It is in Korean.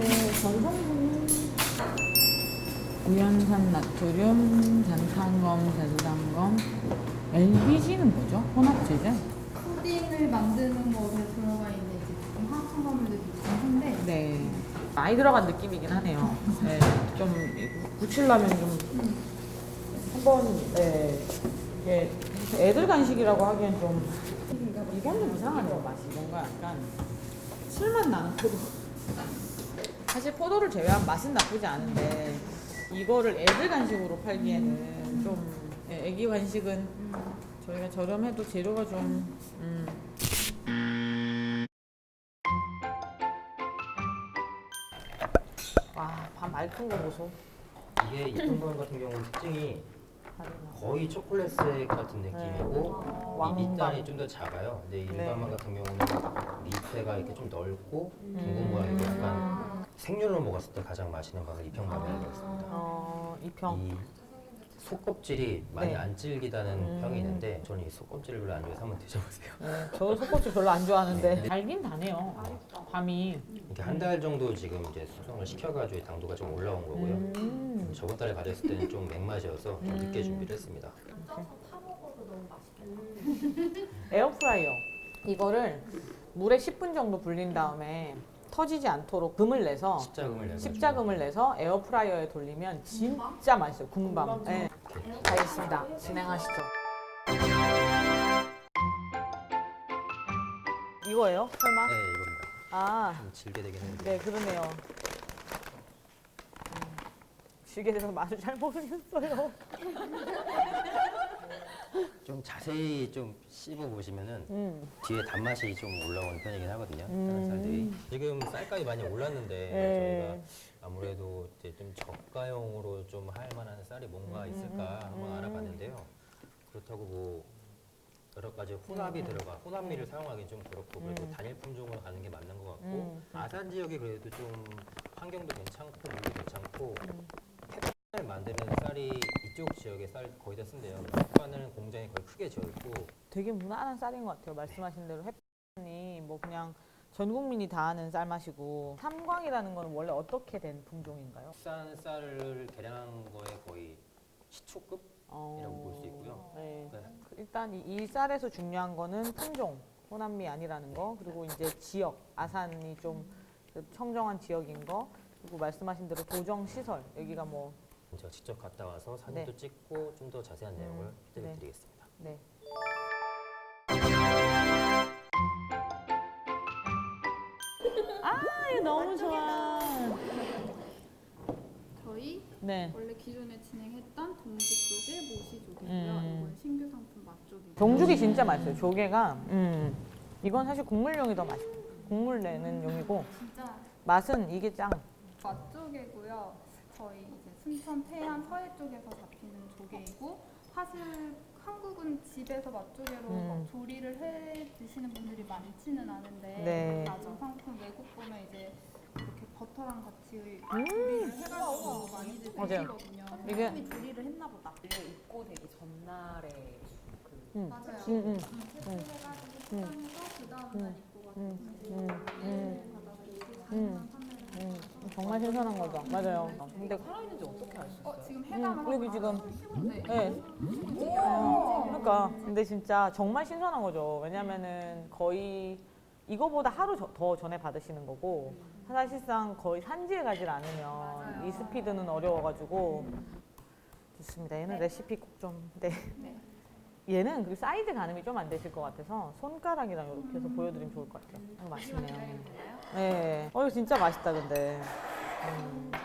네, 전성분은 우연산 나트륨, 잔탄검, 제수단검, LBG는 뭐죠? 혼합제제? 푸딩을 만드는 거에 들어가 있는 이제 조금 화학 첨가물들이 있긴 한데 네. 많이 들어간 느낌이긴 하네요. 네, 좀 붙이려면 좀 한번 네 이게 애들 간식이라고 하기엔 좀 이건 좀 이상하네요 맛이 뭔가 약간 술맛 나는 포도. 사실 포도를 제외한 맛은 나쁘지 않은데 이거를 애들 간식으로 팔기에는 좀 예, 애기 간식은 저희가 저렴해도 재료가 좀 음, 와, 밥 맑은 거 보소. 이게 이통건 같은 경우는 특징이 거의 초콜릿색 같은 느낌이고 네. 이. 밑단이 좀 더 작아요. 근데 네. 일반만 같은 경우는 밑에가 이렇게 좀 넓고 둥근 모양이고 약간 생률로 먹었을 때 가장 맛있는 밥을 이평밥이라고 했습니다. 어, 이평. 이 속껍질이 많이 네. 안 질기다는 음. 평이 있는데 저는 이 속껍질을 별로 안 좋아해서 한번 드셔보세요. 네, 저도 속꼬치 별로 안 좋아하는데 네. 달긴 다네요. 밤이. 이게 한 달 정도 지금 이제 숙성을 시켜가지고 당도가 좀 올라온 거고요. 음. 저번 달에 가졌을 때는 좀 맥맛이어서 좀 늦게 준비를 했습니다. 에어프라이어. 이거를 물에 10분 정도 불린 다음에 터지지 않도록 금을 내서 십자금을 내가지고 십자금을 내서 에어프라이어에 돌리면 진짜 맛있어요. 군밤. 네. 알겠습니다. 진행하시죠. 이거예요? 설마? 네 이겁니다. 아, 좀 질게 되긴 했는데 네, 그러네요. 음, 지게 돼서 맛을 잘 모르겠어요. 좀 자세히 좀 씹어 보시면은 음, 뒤에 단맛이 좀 올라오는 편이긴 하거든요. 음. 다른 쌀들이 지금 쌀값이 많이 올랐는데 네. 저희가 아무래도 이제 좀 저가용으로 좀 할 만한 쌀이 뭔가 음, 있을까 음, 한번 음. 알아봤는데요. 그렇다고 뭐 여러 가지 혼합이 들어가 혼합미를 사용하기는 좀 그렇고 그래도 음. 단일 품종으로 가는 게 맞는 것 같고 음. 아산 지역이 그래도 좀 환경도 괜찮고 물도 괜찮고 음. 햇반을 만드는 쌀이 이쪽 지역에 쌀 거의 다 쓴대요. 햇반은 공장이 거의 크게 지어 있고 되게 무난한 쌀인 것 같아요. 말씀하신 대로 햇반이 뭐 그냥 전 국민이 다 아는 쌀맛이고 삼광이라는 거는 원래 어떻게 된 품종인가요? 국산 쌀을 개량한 거에 거의 시초급 어, 이라고 볼수 있고요. 네. 네. 일단 이, 이 쌀에서 중요한 거는 품종, 호남미 아니라는 거, 그리고 이제 지역, 아산이 좀그 청정한 지역인 거, 그리고 말씀하신 대로 도정 시설 여기가 뭐 제가 직접 갔다 와서 사진도 찍고 좀 더 자세한 내용을 음, 해드리- 네. 드리겠습니다. 네. 아, 이거 너무 좋아. 저희 네. 원래 기존에 진행했던 동지 쪽의 모시족이고요. 음. 이건 신규 상품 맛족이고 동죽이 진짜 맛있어요. 조개가 음. 이건 사실 국물용이 더 맛있어. 국물 내는 용이고 진짜 맛은 이게 짱. 맛조개고요. 저희 이제 순천 태안 서해 쪽에서 잡히는 조개이고 사실 한국은 집에서 맛조개로 음. 막 조리를 해 드시는 분들이 많지는 않은데 네. 나중 상품 외국 보면 이제 이렇게 버터랑 같이 음. 조리를 해가지고 많이들 맞아요. 드시거든요. 이게 사람이 조리를 했나 보다. 이거 입고 되기 전날에 그 음. 맞아요. 음, 음. 해가지고 포장해서 그 다음 날 입고 가서 음. 음. 음. 받아서 음. 음. 정말 신선한 거죠. 맞아요. 근데 살아있는지 어떻게 알 수 있어요? 어 지금 음, 해감을 여기 지금 네. 네. 그러니까 근데 진짜 정말 신선한 거죠. 왜냐면은 거의 이거보다 하루 저- 더 전에 받으시는 거고 사실상 거의 산지에 가질 않으면 이 스피드는 어려워가지고 좋습니다. 얘는 레시피 꼭 좀 네. 네. 얘는 그 사이드 가늠이 좀 안 되실 것 같아서 손가락이랑 이렇게 해서 보여드리면 좋을 것 같아요. 이거 맛있네요. 네. 어 이거 진짜 맛있다 근데. and